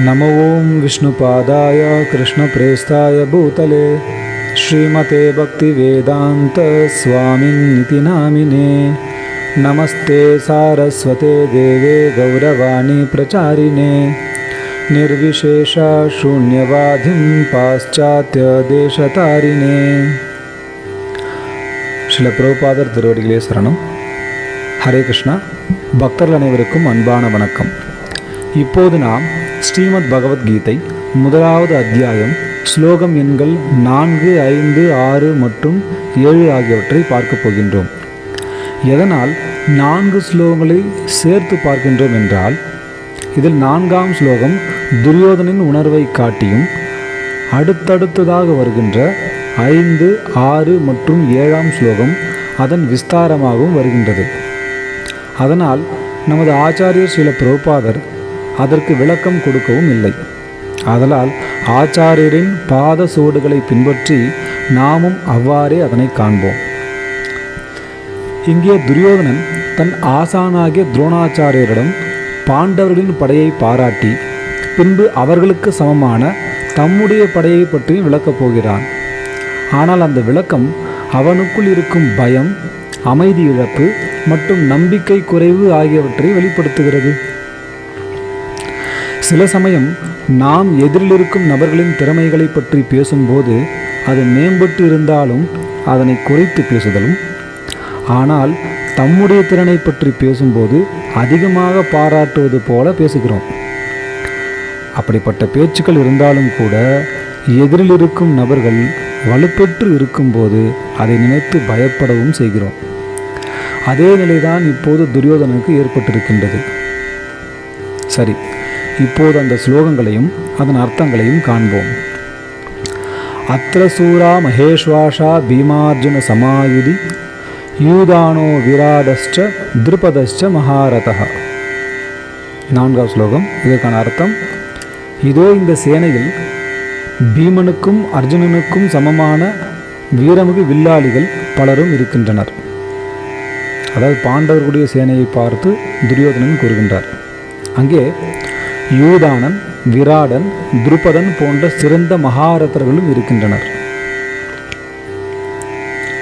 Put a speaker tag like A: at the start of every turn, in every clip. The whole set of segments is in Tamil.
A: नमो ॐ विष्णुपादाय कृष्णप्रेष्ठाय भूतले श्रीमते भक्तिवेदान्तस्वामिन्निति नामिने नमस्ते सारस्वते देवे गौरवाणी प्रचारिणे निर्विशेषशून्यवाधिं पाश्चात्यदेशतारिणे சில பிரபுபாதர் திருவடிகளே சரணம் ஹரே கிருஷ்ணா பக்தர்கள் அனைவருக்கும் அன்பான வணக்கம் இப்போது நாம் ஸ்ரீமத் பகவத்கீதை முதலாவது அத்தியாயம் ஸ்லோகம் எண்கள் நான்கு ஐந்து ஆறு மற்றும் ஏழு ஆகியவற்றை பார்க்கப் போகின்றோம். எதனால் நான்கு ஸ்லோகங்களை சேர்த்து பார்க்கின்றோம் என்றால் இதில் நான்காம் ஸ்லோகம் துரியோதனின் உணர்வை காட்டியும் அடுத்தடுத்ததாக வருகின்ற ஐந்து ஆறு மற்றும் ஏழாம் ஸ்லோகம் அதன் விஸ்தாரமாகவும் வருகின்றது. அதனால் நமது ஆச்சாரியர் சில பிரபுபாதர் அதற்கு விளக்கம் கொடுக்கவும் இல்லை. ஆதலால் ஆச்சாரியரின் பாத சுவடுகளை பின்பற்றி நாமும் அவ்வாறே அதனை காண்போம். இங்கே துரியோதனன் தன் ஆசானாகிய துரோணாச்சாரியரிடம் பாண்டவர்களின் படையை பாராட்டி பின்பு அவர்களுக்கு சமமான தம்முடைய படையை பற்றியும் விளக்கப் போகிறான். ஆனால் அந்த விளக்கம் அவனுக்குள் இருக்கும் பயம் அமைதி இழப்பு மற்றும் நம்பிக்கை குறைவு ஆகியவற்றை வெளிப்படுத்துகிறது. சில சமயம் நாம் எதிரில் இருக்கும் நபர்களின் திறமைகளை பற்றி பேசும்போது அது மேம்பட்டு இருந்தாலும் அதனை குறைத்து பேசுதலும். ஆனால் தம்முடைய திறனை பற்றி பேசும்போது அதிகமாக பாராட்டுவது போல பேசுகிறோம். அப்படிப்பட்ட பேச்சுக்கள் இருந்தாலும் கூட எதிரில் இருக்கும் நபர்கள் வலுப்பெற்று இருக்கும்போது அதை நினைத்து பயப்படவும் செய்கிறோம். அதே நிலைதான் இப்போது துரியோதனனுக்கு ஏற்பட்டிருக்கின்றது. சரி இப்போது அந்த ஸ்லோகங்களையும் அதன் அர்த்தங்களையும் காண்போம். அத்திர சூரா மகேஷ்வாஷா பீமார்ஜுன சமாயுதி யூதானோ விராடஸ்ட திருபதஸ்ட மகாரதா நான்காவது ஸ்லோகம். இதற்கான அர்த்தம் இதோ இந்த சேனையில் பீமனுக்கும் அர்ஜுனனுக்கும் சமமான வீரமிகு வில்லாளிகள் பலரும் இருக்கின்றனர். அதாவது பாண்டவர்களுடைய சேனையை பார்த்து துரியோதனன் கூறுகின்றார். அங்கே யூதானன் விராடன் துருபதன் போன்ற சிறந்த மகாரதர்களும் இருக்கின்றனர்.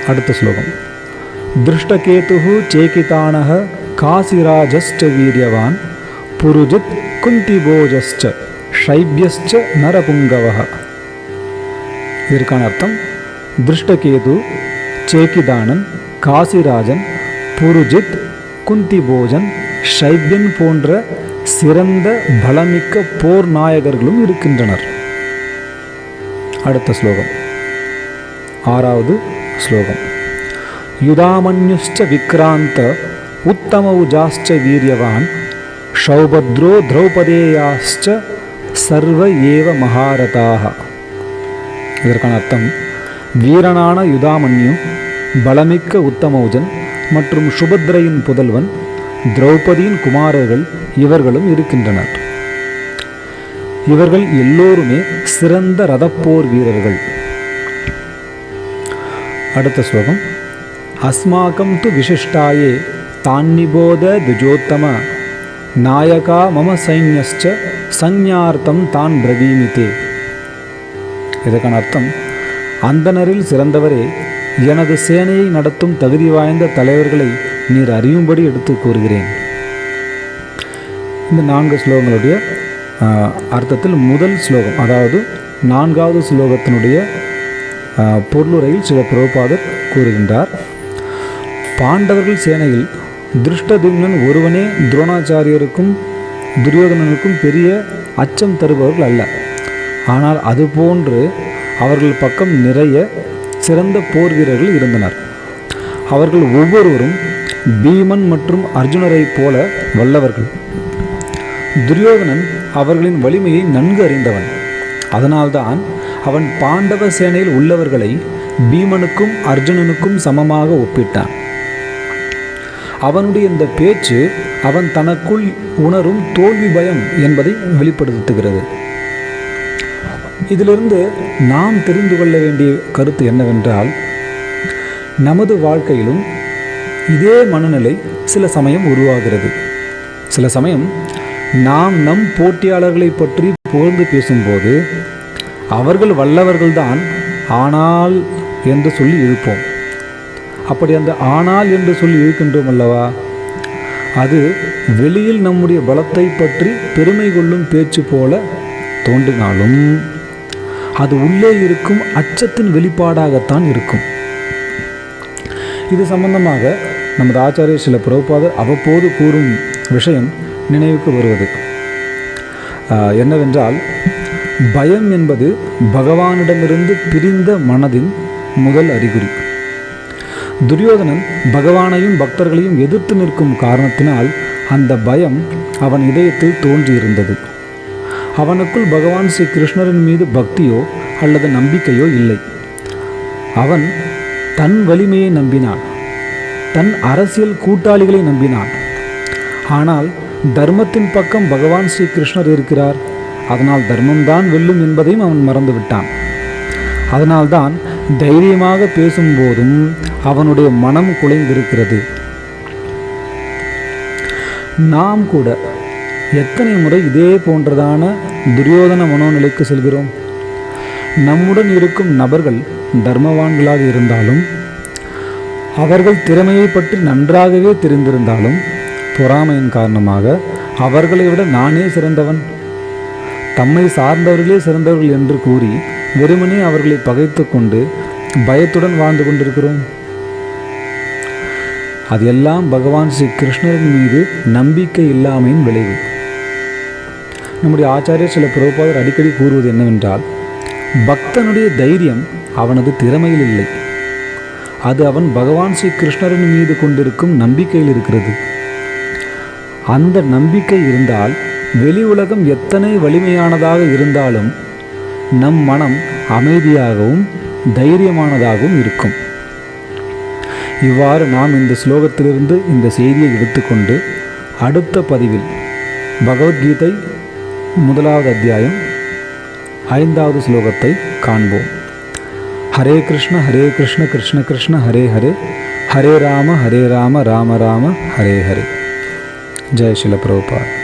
A: அடுத்த ஸ்லோகம். திருஷ்டகேது சேகிதானக காசிராஜஸ்ட வீரியவான் புருஜித் குந்திபோஜஸ்ட ஷைபியஸ்ட நரபுங்கவக இதற்கான அர்த்தம் திருஷ்டகேது சேக்கிதானன் காசிராஜன் புருஜித் குந்திபோஜன் ஷைபியன் போன்ற சிறந்த பலமிக்க போர் நாயகர்களும் இருக்கின்றனர். அடுத்த ஸ்லோகம். ஆறாவது ஸ்லோகம். யுதாமன்யுஷ்ட விக்ராந்த உத்தம உஜாஷ்ட வீரியவான் ஷௌபத்ரோ திரௌபதேயாஷ்ட சர்வ ஏவ மகாரதாக இதற்கான அர்த்தம் வீரனான யுதாமன்யு பலமிக்க உத்தமௌஜன் மற்றும் சுபத்ரையின் புதல்வன் திரௌபதியின் குமாரர்கள் இவர்களும் இருக்கின்றனர். இவர்கள் எல்லோருமே சிறந்த ரதப்போர் வீரர்கள். அடுத்த ஸ்லோகம். அஸ்மாக்கம் து விசிஷ்டாயே தான்னிபோத துஜோத்தம நாயகா மம சைன்யஸ்ச சஞ்ஞார்த்தம் தான் பிரவீமித்தே இதற்கான அர்த்தம் அந்தனரில் சிறந்தவரே எனது சேனையை நடத்தும் தகுதி வாய்ந்த தலைவர்களை நீர் அறியும்படி எடுத்து கூறுகிறேன். இந்த நான்கு ஸ்லோகங்களுடைய அர்த்தத்தில் முதல் ஸ்லோகம் அதாவது நான்காவது ஸ்லோகத்தினுடைய பொருளுரையில் சில பிரபுபாதர் கூறுகின்றார். பாண்டவர்கள் சேனையில் திருஷ்டதும்னன் ஒருவனே துரோணாச்சாரியருக்கும் துரியோதனனுக்கும் பெரிய அச்சம் தருபவர்கள் அல்ல. ஆனால் அதுபோன்று அவர்கள் பக்கம் நிறைய சிறந்த போர் வீரர்கள் இருந்தனர். அவர்கள் ஒவ்வொருவரும் பீமன் மற்றும் அர்ஜுனரைப் போல வல்லவர்கள். துரியோதனன் அவர்களின் வலிமையை நன்கு அறிந்தவன். அதனால்தான் அவன் பாண்டவ சேனையில் உள்ளவர்களை பீமனுக்கும் அர்ஜுனனுக்கும் சமமாக ஒப்பிட்டான். அவனுடைய இந்த பேச்சு அவன் தனக்குள் உணரும் தோல்வி பயம் என்பதை வெளிப்படுத்துகிறது. இதிலிருந்து நாம் தெரிந்து கொள்ள வேண்டிய கருத்து என்னவென்றால் நமது வாழ்க்கையிலும் இதே மனநிலை சில சமயம் உருவாகிறது. சில சமயம் நாம் நம் போட்டியாளர்களை பற்றி புகழ்ந்து பேசும்போது அவர்கள் வல்லவர்கள்தான் ஆனால் என்று சொல்லி இழுப்போம். அப்படி அந்த ஆனால் என்று சொல்லி இழுக்கின்றோம் அல்லவா? அது வெளியில் நம்முடைய பலத்தை பற்றி பெருமை கொள்ளும் பேச்சு போல தோன்றினாலும் அது உள்ளே இருக்கும் அச்சத்தின் வெளிப்பாடாகத்தான் இருக்கும். இது சம்பந்தமாக நமது ஆச்சாரியர் சில பிரபுபாதர் அவ்வப்போது கூறும் விஷயம் நினைவுக்கு வருவது. ஆஹ், என்னவென்றால் பயம் என்பது பகவானிடமிருந்து பிரிந்த மனதின் முதல் அறிகுறி. துரியோதனன் பகவானையும் பக்தர்களையும் எதிர்த்து நிற்கும் காரணத்தினால் அந்த பயம் அவன் இதயத்தில் தோன்றியிருந்தது. அவனுக்குள் பகவான் ஸ்ரீ கிருஷ்ணரின் மீது பக்தியோ அல்லது நம்பிக்கையோ இல்லை. அவன் தன் வலிமையை நம்பினான். தன் அரசியல் கூட்டாளிகளை நம்பினான். ஆனால் தர்மத்தின் பக்கம் பகவான் ஸ்ரீ கிருஷ்ணர் இருக்கிறார். அதனால் தர்மம்தான் வெல்லும் என்பதையும் அவன் மறந்துவிட்டான். அதனால்தான் தைரியமாக பேசும்போதும் அவனுடைய மனம் குலைந்திருக்கிறது. நாம் கூட எத்தனை முறை இதே போன்றதான துரியோதன மனோநிலைக்கு செல்கிறோம். நம்முடன் இருக்கும் நபர்கள் தர்மவான்களாக இருந்தாலும் அவர்கள் திறமையை பற்றி நன்றாகவே தெரிந்திருந்தாலும் பொறாமையின் காரணமாக அவர்களை விட நானே சிறந்தவன். தம்மை சார்ந்தவர்களே சிறந்தவர்கள் என்று கூறி வெறுமனே அவர்களை பகைத்து கொண்டு பயத்துடன் வாழ்ந்து கொண்டிருக்கிறோம். அது எல்லாம் பகவான் ஸ்ரீ கிருஷ்ணரின் மீது நம்பிக்கை இல்லாமையின் விளைவு. நம்முடைய ஆச்சாரியர் சில பிரபுபாதர் அடிக்கடி கூறுவது என்னவென்றால் பக்தனுடைய தைரியம் அவனது திறமையில் இல்லை. அது அவன் பகவான் ஸ்ரீ கிருஷ்ணரின் மீது கொண்டிருக்கும் நம்பிக்கையில் இருக்கிறது. அந்த நம்பிக்கை இருந்தால் வெளி உலகம் எத்தனை வலிமையானதாக இருந்தாலும் நம் மனம் அமைதியாகவும் தைரியமானதாகவும் இருக்கும். இவ்வாறு நாம் இந்த ஸ்லோகத்திலிருந்து இந்த செய்தியை எடுத்துக்கொண்டு அடுத்த பதிவில் பகவத்கீதை முதலாவது அத்தியாயம் ஐந்தாவது ஸ்லோகத்தை காண்போம். हरे कृष्ण हरे कृष्ण कृष्ण कृष्ण, हरे हरे। हरे राम हरे राम राम राम, हरे हरे। जय शिल प्रभुपाद।